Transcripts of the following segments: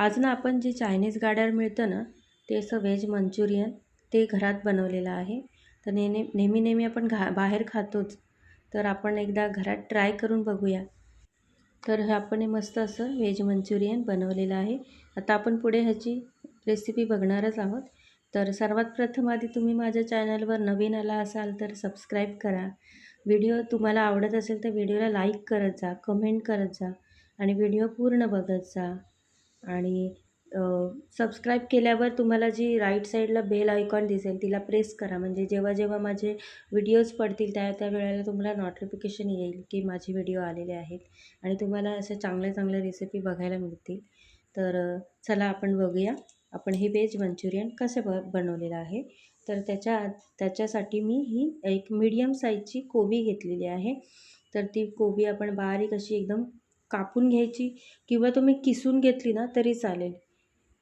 आज ना आपण जे चायनीज गाड्यावर मिळतं ना ते असं व्हेज मंचुरियन ते घरात बनवलेलं आहे. तर नेहमी नेहमी नेहमी आपण घा बाहेर खातोच. तर आपण एकदा घरात ट्राय करून बघूया. तर हे आपण हे मस्त असं व्हेज मंचुरियन बनवलेलं आहे. आता आपण पुढे ह्याची रेसिपी बघणारच आहोत. तर सर्वात प्रथम आधी तुम्ही माझ्या चॅनलवर नवीन आला असाल तर सबस्क्राईब करा. व्हिडिओ तुम्हाला आवडत असेल तर व्हिडिओला लाईक करत जा कमेंट करत जा आणि व्हिडिओ पूर्ण बघत जा. आणि सबस्क्राईब केल्यावर तुम्हाला जी राईट साईडला बेल आयकॉन दिसेल तिला प्रेस करा. म्हणजे जेव्हा जेव्हा माझे व्हिडिओज पडतील त्या त्या वेळेला तुम्हाला नोटिफिकेशन येईल की माझे व्हिडिओ आलेले आहेत आणि तुम्हाला असे चांगल्या चांगल्या रेसिपी बघायला मिळतील. तर चला आपण बघूया. आपण हे वेज मंचुरियन कसं ब बनवलेलं आहे. तर त्याच्या त्याच्यासाठी मी ही एक मीडियम साईजची कोबी घेतलेली आहे. तर ती कोबी आपण बारीक अशी एकदम कापून घ्यायची किंवा तुम्ही किसून घेतली ना तरी चालेल.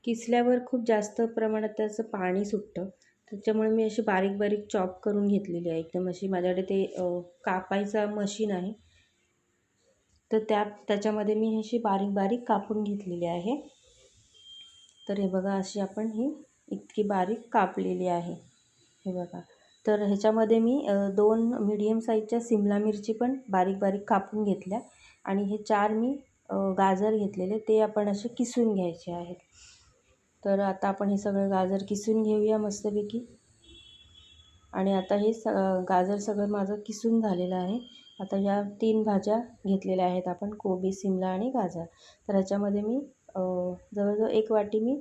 किसल्यावर खूप जास्त प्रमाणात त्याचं पाणी सुटतं. त्याच्यामुळे मी अशी बारीक बारीक चॉप करून घेतलेली आहे. एकदम अशी माझ्याकडे ते कापायचा मशीन आहे. तर त्या त्याच्यामध्ये मी अशी बारीक बारीक कापून घेतलेली आहे. तर हे बघा अशी आपण ही इतकी बारीक कापलेली आहे. हे बघा. तर ह्याच्यामध्ये मी दोन मीडियम साईजच्या सिमला मिरची पण बारीक बारीक कापून घेतल्या आणि हे चार मी गाजर घेतलेले ते आपण असे किसून घ्यायचे आहेत. तर आता आपण हे सगळं गाजर किसून घेऊया मस्तपैकी. आणि आता हे स गाजर सगळं माझं किसून झालेलं आहे. आता ह्या तीन भाज्या घेतलेल्या आहेत आपण कोबी सिमला आणि गाजर. तर ह्याच्यामध्ये मी जवळजवळ एक वाटी मी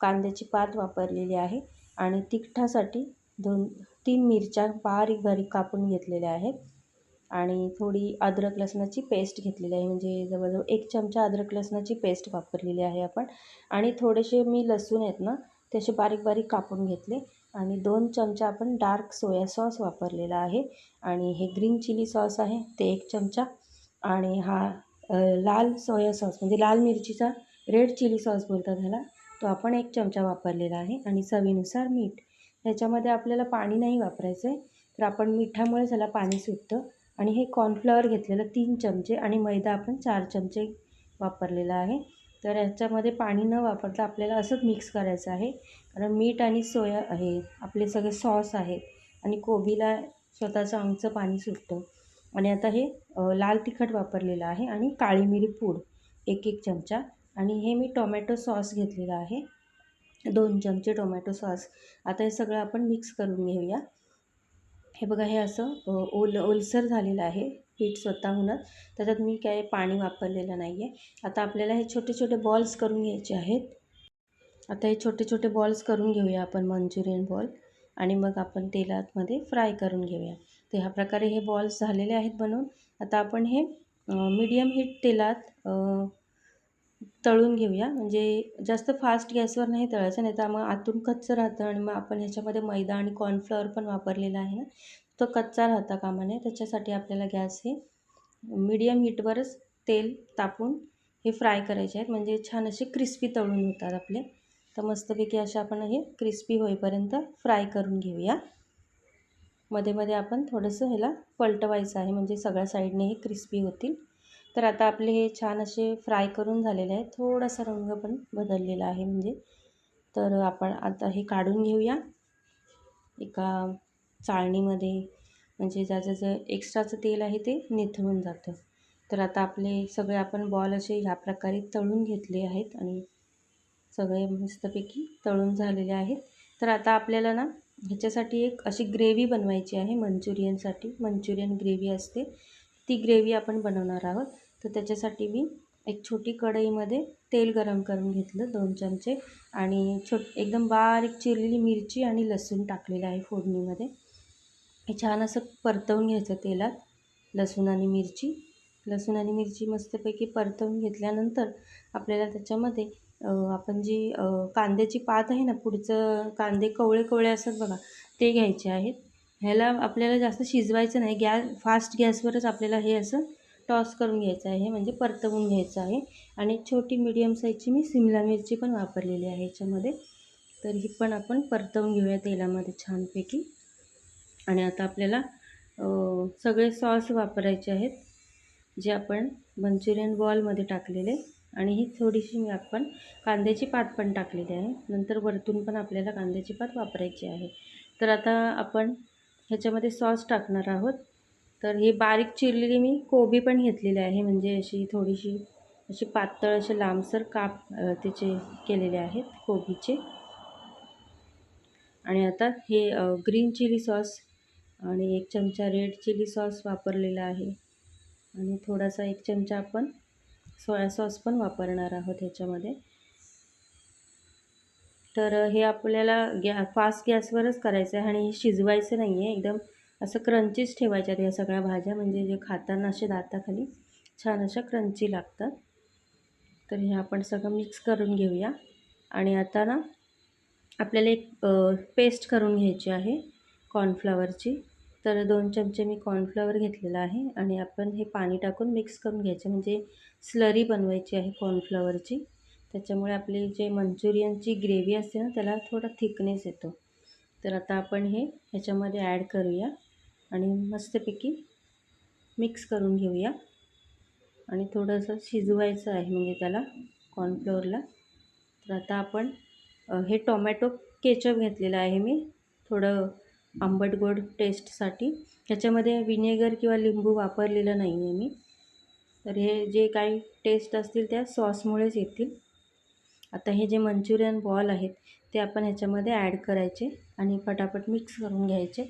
कांद्याची पात वापरलेली आहे. आणि तिखटासाठी दोन तीन मिरच्या बारीक बारीक कापून घेतलेल्या आहेत. आणि थोडी अद्रक लसणाची पेस्ट घेतलेली आहे. म्हणजे जवळजवळ एक चमचा अद्रक लसणाची पेस्ट वापरलेली आहे आपण. आणि थोडेसे मी लसूण आहेत ना ते बारीक बारीक कापून घेतले. आणि दोन चमचा आपण डार्क सोया सॉस वापरलेला आहे. आणि हे ग्रीन चिली सॉस आहे ते एक चमचा. आणि हा लाल सोया सॉस म्हणजे लाल मिरचीचा रेड चिली सॉस बोलतात ह्याला तो आपण एक चमचा वापरलेला आहे. आणि चवीनुसार मीठ. ह्याच्यामध्ये आपल्याला पाणी नाही वापरायचं आहे तर आपण मिठामुळे त्याला पाणी सुटतं. आणि हे कॉर्नफ्लॉवर घेतलेलं तीन चमचे आणि मैदा आपण चार चमचे वापरलेला आहे. तर ह्याच्यामध्ये पाणी न वापरता आपल्याला असंच मिक्स करायचं आहे. कारण मीठ आणि सोया आहे आपले सगळे सॉस आहेत. आणि कोबीला स्वतःचं अंगचं पाणी सुटतं. आणि आता हे लाल तिखट वापरलेलं आहे आणि काळी मिरी पूड एक एक चमचा. आणि हे मी टोमॅटो सॉस घेतलेला आहे. दोन चमचे टोमॅटो सॉस. आता हे सगळं आपण मिक्स करून घेऊया. हे बघा हे असं ओल ओलसर झालेलं आहे पीठ स्वतःहूनच. त्याच्यात मी काय पाणी वापरलेलं नाही आहे आता आपल्याला हे छोटे छोटे बॉल्स करून घ्यायचे आहेत. आता हे छोटे छोटे बॉल्स करून घेऊया आपण मंचुरियन बॉल आणि मग आपण तेलातमध्ये फ्राय करून घेऊया. तर ह्या प्रकारे हे बॉल्स झालेले आहेत बनवून. आता आपण हे मीडियम हीट तेलात तळून घेऊया. म्हणजे जास्त फास्ट गॅसवर नाही तळायचं नाही तर मग आतून कच्चं राहतं आणि मग आपण ह्याच्यामध्ये मैदा आणि कॉर्नफ्लॉवर पण वापरलेला आहे ना तो कच्चा राहता कामा नये त्याच्यासाठी आपल्याला गॅस हे मीडियम हीटवरच तेल तापून हे फ्राय करायचे आहेत. म्हणजे छान असे क्रिस्पी तळून होतात आपले. तर मस्तपैकी असे आपण हे क्रिस्पी होईपर्यंत फ्राय करून घेऊया. मध्ये मध्ये आपण थोडंसं ह्याला पलटवायचं आहे. म्हणजे सगळ्या साईडने हे क्रिस्पी होतील. तर आता आपले हे छान असे फ्राय करून झालेले आहे थोडासा रंग पण बदललेला आहे म्हणजे. तर आपण आता हे काढून घेऊया. एका चाळणीमध्ये म्हणजे ज्याचं जे एक्स्ट्राचं तेल आहे ते निथळून जातं. तर आता आपले सगळे आपण बॉल असे ह्या प्रकारे तळून घेतले आहेत आणि सगळे मस्तपैकी तळून झालेले आहेत. तर आता आपल्याला ना ह्याच्यासाठी एक अशी ग्रेव्ही बनवायची आहे मंचुरियनसाठी. मंचुरियन ग्रेव्ही असते. ती ग्रेव्ही आपण बनवणार आहोत. तर त्याच्यासाठी मी एक छोटी कढईमध्ये तेल गरम करून घेतलं दोन चमचे. आणि छोट एकदम बारीक चिरलेली मिरची आणि लसूण टाकलेलं आहे फोडणीमध्ये. हे छान असं परतवून घ्यायचं तेलात लसूण आणि मिरची. लसूण आणि मिरची मस्तपैकी परतवून घेतल्यानंतर आपल्याला त्याच्यामध्ये आपण जी कांद्याची पात आहे ना पुढचं कांदे कवळे कवळे असतात बघा ते घ्यायचे आहेत. ह्याला आपल्याला जास्त शिजवायचं नाही गॅस फास्ट गॅसवरच आपल्याला हे असं टॉस करून घ्यायचं आहे म्हणजे परतवून घ्यायचं आहे. आणि छोटी मीडियम साईजची मी सिमला मिरची पण वापरलेली आहे याच्यामध्ये. तर ही पण आपण परतवून घेऊया तेलामध्ये छानपैकी. आणि आता आपल्याला सगळे सॉस वापरायचे आहेत जे आपण मंचुरियन बॉलमध्ये टाकलेले. आणि ही थोडीशी मी आपण कांद्याची पात पण टाकलेली आहे. नंतर वरतून पण आपल्याला कांद्याची पात वापरायची आहे. तर आता आपण ह्याच्यामध्ये सॉस टाकणार आहोत. तर ही बारीक चिरलेली मी कोबी पण घेतलेली आहे. म्हणजे अशी थोडीशी अशी पातळ असे लांबसर काप त्याचे केलेले आहेत कोबीचे. आणि आता हे ग्रीन चिली सॉस आणि एक चमचा रेड चिली सॉस वापरलेला आहे. आणि थोडासा एक चमचा आपण सोया सॉस पण वापरणार आहोत ह्याच्यामध्ये. तर हे आपल्याला गॅ फास्ट गॅसवरच करायचं आहे आणि हे शिजवायचं नाही आहे एकदम असं क्रंचीच ठेवायच्यात या सगळ्या भाज्या म्हणजे जे खाताना असे दाताखाली छान अशा क्रंची लागतात. तर हे आपण सगळं मिक्स करून घेऊया. आणि आता ना आपल्याला एक पेस्ट करून घ्यायची आहे कॉर्नफ्लावरची तर दोन चमचे मी कॉर्नफ्लॉवर घेतलेला आहे आणि आपण हे पाणी टाकून मिक्स करून घ्यायचं म्हणजे स्लरी बनवायची आहे कॉर्नफ्लॉवरची त्याच्यामुळे आपली जे मंचुरियनची ग्रेव्ही असते ना त्याला थोडा थिकनेस येतो. तर आता आपण हे ह्याच्यामध्ये ॲड करूया. आणि मस्तपैकी मिक्स करून घेऊया. आणि थोडंसं शिजवायचं आहे म्हणजे त्याला कॉर्नफ्लोअरला तर आता आपण हे टोमॅटो केचप घेतलेलं आहे मी. थोडं आंबट गोड टेस्टसाठी. ह्याच्यामध्ये विनेगर किंवा लिंबू वापरलेलं नाही आहे मी. तर हे जे काही टेस्ट असतील त्या सॉसमुळेच येतील. आता हे जे मंचुरियन बॉल आहेत ते आपण ह्याच्यामध्ये ॲड करायचे आणि फटाफट मिक्स करून घ्यायचे.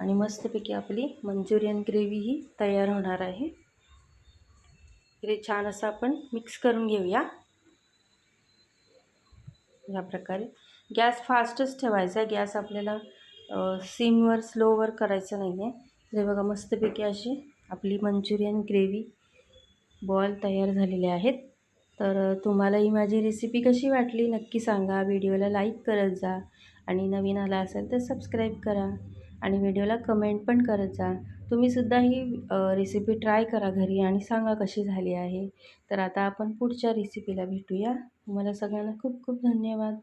आणि मस्तपैकी आपली मंचुरियन ग्रेव्ही ही तयार होणार आहे. ते छान असं आपण मिक्स करून घेऊया. या प्रकारे. गॅस फास्टच ठेवायचा आहे. गॅस आपल्याला सिमवर स्लोवर करायचं नाही आहे. तर बघा मस्तपैकी अशी आपली मंचुरियन ग्रेव्ही बॉल तयार झालेले आहेत. तर तुम्हाला ही माझी रेसिपी कशी वाटली नक्की सांगा. व्हिडिओला लाईक करत जा. आणि नवीन आला असेल तर सबस्क्राईब करा. आणि व्हिडिओला कमेंट पण करत जा. तुम्हीसुद्धा ही रेसिपी ट्राय करा घरी आणि सांगा कशी झाली आहे. तर आता आपण पुढच्या रेसिपीला भेटूया. तुम्हाला सगळ्यांना खूप खूप धन्यवाद.